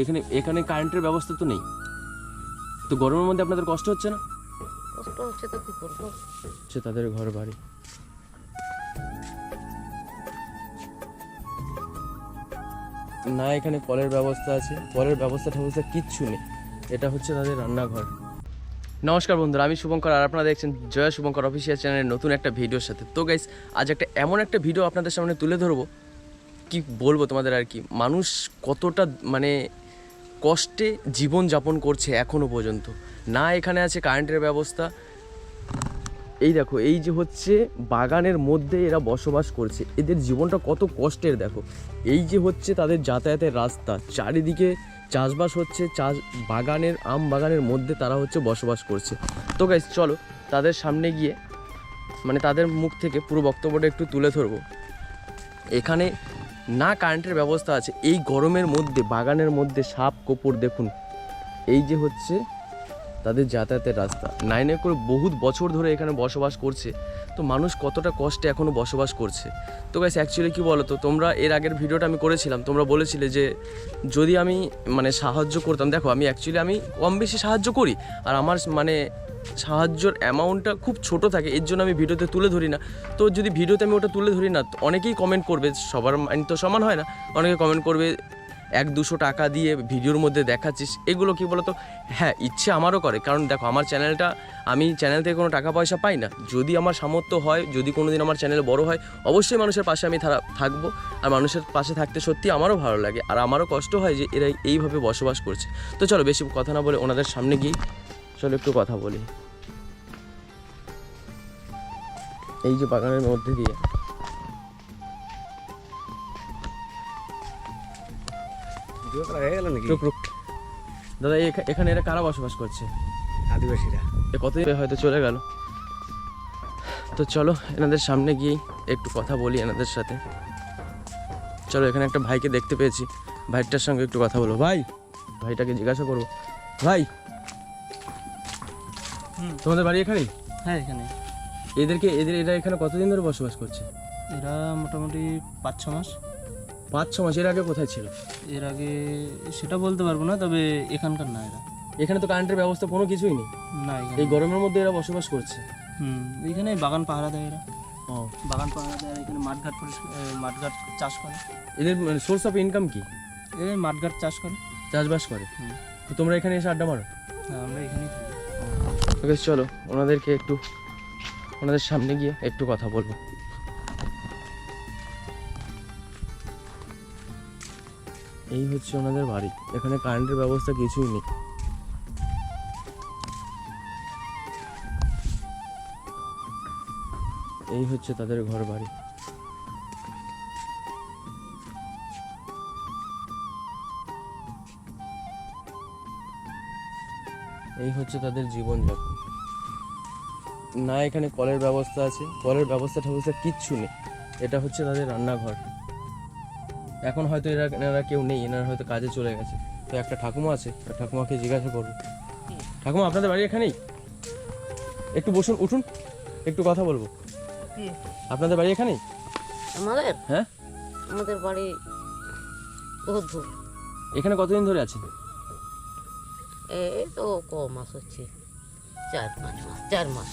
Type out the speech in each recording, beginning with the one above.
এখানে এখানে কারেন্টের ব্যবস্থা তো নেই। তো গরমের মধ্যে আপনাদের কষ্ট হচ্ছে না? কষ্ট হচ্ছে তো কি করব? হচ্ছে তাদের ঘর বাড়ি। না এখানে কলের ব্যবস্থা আছে। কলের ব্যবস্থা ব্যবস্থা কিচ্ছু নেই। এটা হচ্ছে তাদের রান্নাঘর। নমস্কার বন্ধুরা আমি শুভঙ্কর আর আপনারা দেখছেন জয়া শুভঙ্কর অফিসিয়াল চ্যানেলের নতুন একটা ভিডিওর সাথে। তো গাইস আজ একটা এমন একটা ভিডিও আপনাদের সামনে তুলে ধরবো। কি বলব তোমাদের আর কি? মানুষ কতটা মানে কষ্টে জীবন যাপন করছে এখনও পর্যন্ত। না এখানে আছে কারেন্টের ব্যবস্থা। এই দেখো, এই যে হচ্ছে বাগানের মধ্যে এরা বসবাস করছে। এদের জীবনটা কত কষ্টের, দেখো। এই যে হচ্ছে তাদের যাতায়াতের রাস্তা। চারিদিকে চাষবাস হচ্ছে, চাষ বাগানের, আম বাগানের মধ্যে তারা হচ্ছে বসবাস করছে। তো গাইজ চলো, তাদের সামনে গিয়ে মানে তাদের মুখ থেকে পুরো বক্তব্যটা একটু তুলে ধরবো। এখানে না কারেন্টের ব্যবস্থা আছে। এই গরমের মধ্যে, বাগানের মধ্যে সাপ কোপর দেখুন। এই যে হচ্ছে তাদের যাতায়াতের রাস্তা। নাইনে করে বহুত বছর ধরে এখানে বসবাস করছে। তো মানুষ কতটা কষ্টে এখনও বসবাস করছে। তো গাইস অ্যাকচুয়ালি কী বলো তো তোমরা এর আগের ভিডিওটা আমি করেছিলাম। তোমরা বলেছিলে যে যদি আমি মানে সাহায্য করতাম। দেখো, আমি অ্যাকচুয়ালি আমি কম বেশি সাহায্য করি। আর আমার মানে সাহায্যর অ্যামাউন্টটা খুব ছোট থাকে, এর জন্য আমি ভিডিওতে তুলে ধরি না। তো যদি ভিডিওতে আমি ওটা তুলে ধরি না, তো অনেকেই কমেন্ট করবে, সবার মাইন্ড তো সমান হয় না। অনেকে কমেন্ট করবে, এক দুশো টাকা দিয়ে ভিডিওর মধ্যে দেখাচ্ছিস, এগুলো কি বলতো? হ্যাঁ ইচ্ছে আমারও করে, কারণ দেখো, আমার চ্যানেলটা আমি চ্যানেল থেকে কোনো টাকা পয়সা পাই না। যদি আমার সামর্থ্য হয়, যদি কোনো দিন আমার চ্যানেল বড় হয়, অবশ্যই মানুষের পাশে আমি থাকব। আর মানুষের পাশে থাকতে সত্যি আমারও ভালো লাগে। আর আমারও কষ্ট হয় যে এরা এইভাবে বসবাস করছে। তো চলো, বেশি কথা না বলে ওনাদের সামনে গিয়ে চলো একটু কথা বলি। এই যে বাগানের মধ্যে দিয়ে। দাদা এখানে এরা কারা বসবাস করছে? আদিবাসীরা। এ কতদিন হয়তো চলে গেল। তো চলো এনাদের সামনে গিয়েই একটু কথা বলি এনাদের সাথে। চলো এখানে একটা ভাইকে দেখতে পেয়েছি। ভাইটার সঙ্গে একটু কথা বলব ভাই ভাইটাকে জিজ্ঞাসা করব। ভাই তোমাদের বাড়ি এখানেই? হ্যাঁ এখানে এদেরকে এদের এরা এখানে কতদিন ধরে বসবাস করছে? এরা মোটামুটি পাঁচ ছ মাস। পাঁচ ছ মাস এর আগে কোথায় ছিল? এর আগে সেটা বলতে পারব না তবে এখানকার না এরা। এখানে তো কারেন্টের ব্যবস্থা কোনো কিছুই নেই। না এই গরমের মধ্যে এরা বসবাস করছে। হুম এখানে বাগান পাহারা দেয় এরা। ও। বাগান পাহারা দেয় এখানে মাঠঘাট পরিষ্কার মাঠঘাট চাষ করে। এদের সোর্স অফ ইনকাম কি? এই মাঠঘাট চাষ করে। চাষবাস করে। তোমরা এখানে এসে আড্ডা মারো? হ্যাঁ আমরা এখানেই ওকে, চলো, ওনাদেরকে একটু, ওনাদের সামনে গিয়ে একটু কথা বলব। এই হচ্ছে ওনাদের বাড়ি। এখানে কারেন্টের ব্যবস্থা কিছুই নেই। এই হচ্ছে তাদের ঘর বাড়ি এই হচ্ছে তাদের জীবনযাপন। না এখানে কলের ব্যবস্থা আছে। কলের ব্যবস্থা ব্যবস্থা কিচ্ছু নেই। এটা হচ্ছে তাদের রান্নাঘর। এখন হয়তো এরা এনারা কেউ নেই এনারা হয়তো কাজে চলে গেছে। তো একটা ঠাকুমা আছে ঠাকুমাকে জিজ্ঞাসা করব। ঠাকুমা আপনাদের বাড়ি এখানেই? একটু বসুন উঠুন। একটু কথা বলব। আপনাদের বাড়ি এখানেই? আমাদের? হ্যাঁ? আমাদের বাড়ি এখানে কতদিন ধরে আছেন? এই তো ক মাস হচ্ছে। চার পাঁচ মাস চার মাস।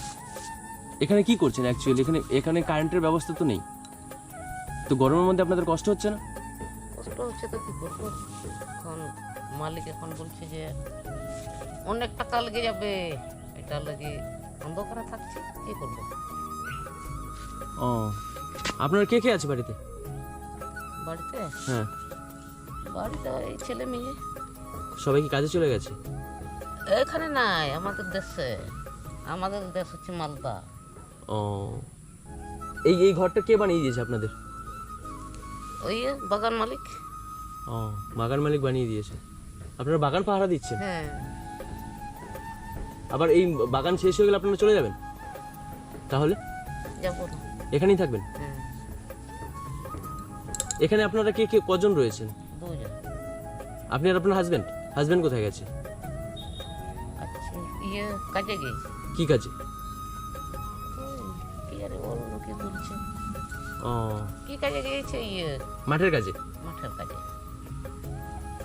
এখানে কি করছেন অ্যাকচুয়ালি এখানে এখানে কারেন্টের ব্যবস্থা তো নেই। তো গরমের মধ্যে আপনাদের কষ্ট হচ্ছে না? কষ্ট হচ্ছে তো কি করব? এখন মালিক এখন বলছে যে অনেক টাকা লেগে যাবে। এটা লেগে অন্ধকারে থাকছে কি করব? ও আপনার কে কে আছে বাড়িতে? বাড়িতে? হ্যাঁ। বাড়িতে এই ছেলে মেয়ে। সবাই কি কাজে চলে গেছে? এখানে নাই আমাদের দেশে। আমাদের দেশ হচ্ছে মালদা। ও। এই এই ঘরটা কে বানিয়ে দিয়েছে আপনাদের? ওই বাগান মালিক। ও বাগান মালিক বানিয়ে দিয়েছে। আপনারা বাগান পাহারা দিচ্ছেন? হ্যাঁ। আবার এই বাগান শেষ হয়ে গেলে আপনারা চলে যাবেন? তাহলে? যাব না। এখানেই থাকবেন? হ্যাঁ। এখানে আপনারা কে কে কজন রয়েছেন? দুজন। আপনি আর আপনার হাজবেন্ড হাজবেন্ড কোথায় গেছে? ইয়ে কাজে গিয়েছে কি কাজে? কি আরে বলো কি বলছে? ও। কি কাজে গিয়েছে ইয়ে? মাঠের কাজে? মাঠের কাজে।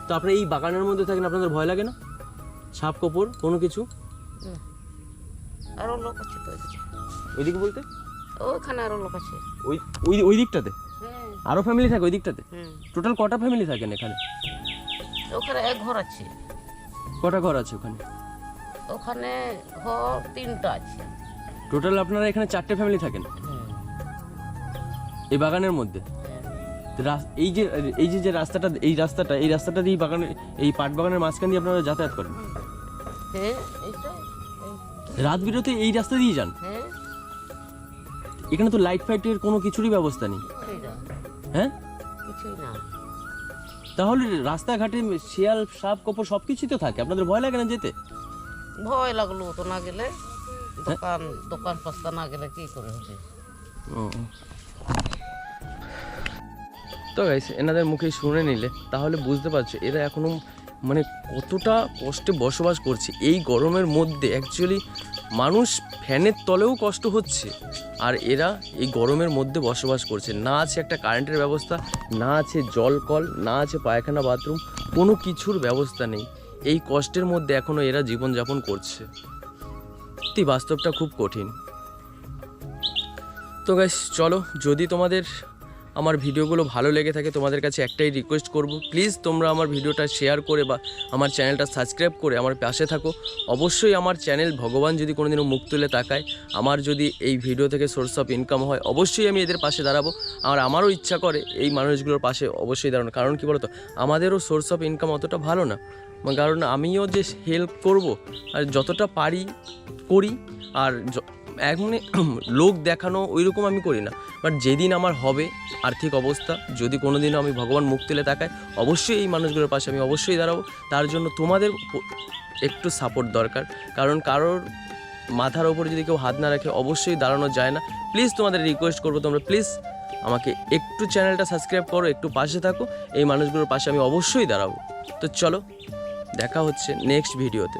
তো আপনার এই বাগানের মধ্যে থাকেন আপনাদের ভয় লাগে না? সাপ কপর কোনো কিছু? আরও লোক আছে তো ওইদিকে বলতে? ওইখানে আরও লোক আছে। ওই ওই ওই দিকটাতে? আরও ফ্যামিলি থাকে ওই দিকটাতে? টোটাল কটা ফ্যামিলি থাকেন এখানে? ওখানে এক ঘর আছে। কটা ঘর আছে ওখানে? ওখানে ঘর তিনটা আছে। টোটাল আপনারা এখানে চারটে ফ্যামিলি থাকেন? এই বাগানের মধ্যে? হ্যাঁ। এই যে এই যে যে রাস্তাটা এই রাস্তাটা এই রাস্তাটা দিয়ে বাগানের এই পাট বাগানের মাঝখান দিয়ে আপনারা যাতায়াত করেন? হ্যাঁ রাত বিরতে এই রাস্তা দিয়ে যান? হ্যাঁ। এখানে তো লাইট ফাইটের কোনো কিছুরই ব্যবস্থা নেই। হ্যাঁ? তাহলে রাস্তাঘাটে শিয়াল সাপ কপর সব কিছুই তো থাকে। আপনাদের ভয় লাগে না যেতে? ভয় লাগল তো না গেলে দোকান দোকান পাস্তা না গেলে কি করে হবে? তো গাইস এনাদের মুখে শুনে নিলে তাহলে বুঝতে পারছ এরা এখনও মানে কতটা কষ্টে বসবাস করছে। এই গরমের মধ্যে অ্যাকচুয়ালি মানুষ ফ্যানের তলেও কষ্ট হচ্ছে আর এরা এই গরমের মধ্যে বসবাস করছে। না আছে একটা কারেন্টের ব্যবস্থা না আছে জল কল না আছে পায়খানা বাথরুম কোনো কিছুর ব্যবস্থা নেই। এই কষ্টের মধ্যে এখনও এরা জীবনযাপন করছে। সত্যি বাস্তবটা খুব কঠিন। তো গাইস চলো, যদি তোমাদের আমার ভিডিওগুলো ভালো লেগে থাকে, তোমাদের কাছে একটাই রিকোয়েস্ট করব। প্লিজ তোমরা আমার ভিডিওটা শেয়ার করে বা আমার চ্যানেলটা সাবস্ক্রাইব করে আমার পাশে থাকো। অবশ্যই আমার চ্যানেল ভগবান যদি কোনোদিনও মুখ তুলে তাকায়, আমার যদি এই ভিডিও থেকে সোর্স অফ ইনকাম হয়, অবশ্যই আমি এদের পাশে দাঁড়াবো। আর আমারও ইচ্ছা করে এই মানুষগুলোর পাশে অবশ্যই দাঁড়ানো। কারণ কি বলতো? আমাদেরও সোর্স অফ ইনকাম অতটা ভালো না। কারণ আমিও যে হেল্প করব, আর যতটা পারি করি, আর এমনি লোক দেখানো ওই রকম আমি করি না। বাট যেদিন আমার হবে আর্থিক অবস্থা, যদি কোনো দিনও আমি ভগবান মুখ তুলে তাকাই, অবশ্যই এই মানুষগুলোর পাশে আমি অবশ্যই দাঁড়াবো। তার জন্য তোমাদের একটু সাপোর্ট দরকার। কারণ কারোর মাথার ওপরে যদি কেউ হাত না রাখে, অবশ্যই দাঁড়ানো যায় না। প্লিজ তোমাদের রিকোয়েস্ট করব তোমরা প্লিজ আমাকে একটু চ্যানেলটা সাবস্ক্রাইব করো, একটু পাশে থাকো। এই মানুষগুলোর পাশে আমি অবশ্যই দাঁড়াবো। তো চলো, দেখা হচ্ছে নেক্সট ভিডিওতে